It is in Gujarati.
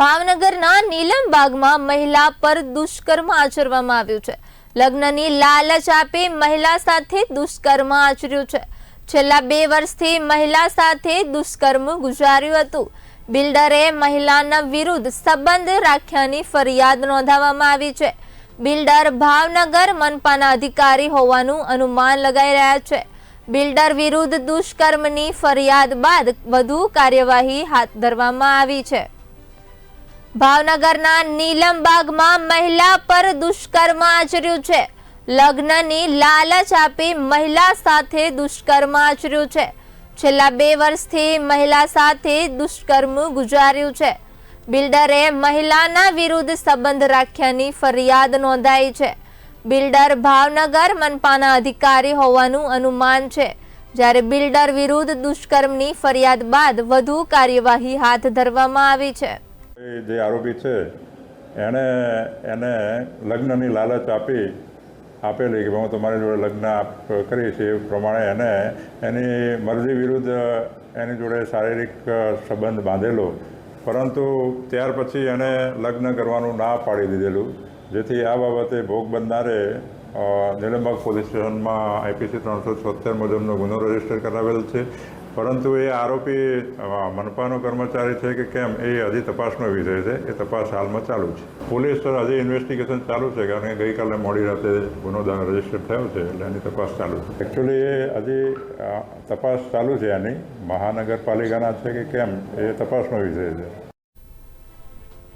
ભાવનગરના નીલમબાગમાં મહિલા પર દુષ્કર્મ આચરવામાં આવ્યું છે. લગ્નની લાલચ આપી મહિલા સાથે દુષ્કર્મ આચર્યું છે. છેલ્લા બે વર્ષથી મહિલા સાથે દુષ્કર્મ ગુજાર્યું હતું. બિલ્ડરે મહિલાના વિરુદ્ધ સંબંધ રાખ્યાની ફરિયાદ નોંધાવવામાં આવી છે. બિલ્ડર ભાવનગર મનપાના અધિકારી હોવાનું અનુમાન લગાઈ રહ્યા છે. બિલ્ડર વિરુદ્ધ દુષ્કર્મની ફરિયાદ બાદ વધુ કાર્યવાહી હાથ ધરવામાં આવી છે. ભાવનગરના નીલમબાગમાં મહિલા પર દુષ્કર્મ આચર્યું છે. લગ્નની લાલચ આપી મહિલા સાથે દુષ્કર્મ આચર્યું છે. છેલ્લા બે વર્ષથી મહિલા સાથે દુષ્કર્મ ગુજાર્યું છે. બિલ્ડરે મહિલાના વિરુદ્ધ સંબંધ રાખ્યાની ફરિયાદ નોંધાઈ છે. બિલ્ડર ભાવનગર મનપાના અધિકારી હોવાનું અનુમાન છે. જ્યારે બિલ્ડર વિરુદ્ધ દુષ્કર્મની ફરિયાદ બાદ વધુ કાર્યવાહી હાથ ધરવામાં આવી છે. જે આરોપી છે, એણે એને લગ્નની લાલચ આપી, આપેલી કે હું તમારી જોડે લગ્ન કરીશ એ પ્રમાણે એને એની મરજી વિરુદ્ધ એની જોડે શારીરિક સંબંધ બાંધેલો. પરંતુ ત્યાર પછી એણે લગ્ન કરવાનું ના પાડી દીધેલું. જેથી આ બાબતે ભોગ બનનારે નીલમબાગ પોલીસ સ્ટેશનમાં આઈપીસી ત્રણસો છોતેર મુજબનો ગુનો રજિસ્ટર કરાવેલ છે. પરંતુ એ આરોપી મનપાનો કર્મચારી છે કે કેમ, એ હજી તપાસનો વિષય છે. એ તપાસ હાલમાં ચાલુ છે. પોલીસ હજી ઇન્વેસ્ટિગેશન ચાલુ છે, કારણ કે ગઈકાલે મોડી રાતે ગુનો રજિસ્ટર થયો છે, એટલે એની તપાસ ચાલુ છે. એકચ્યુઅલી એ હજી તપાસ ચાલુ છે એની મહાનગરપાલિકાના છે કે કેમ, એ તપાસનો વિષય છે.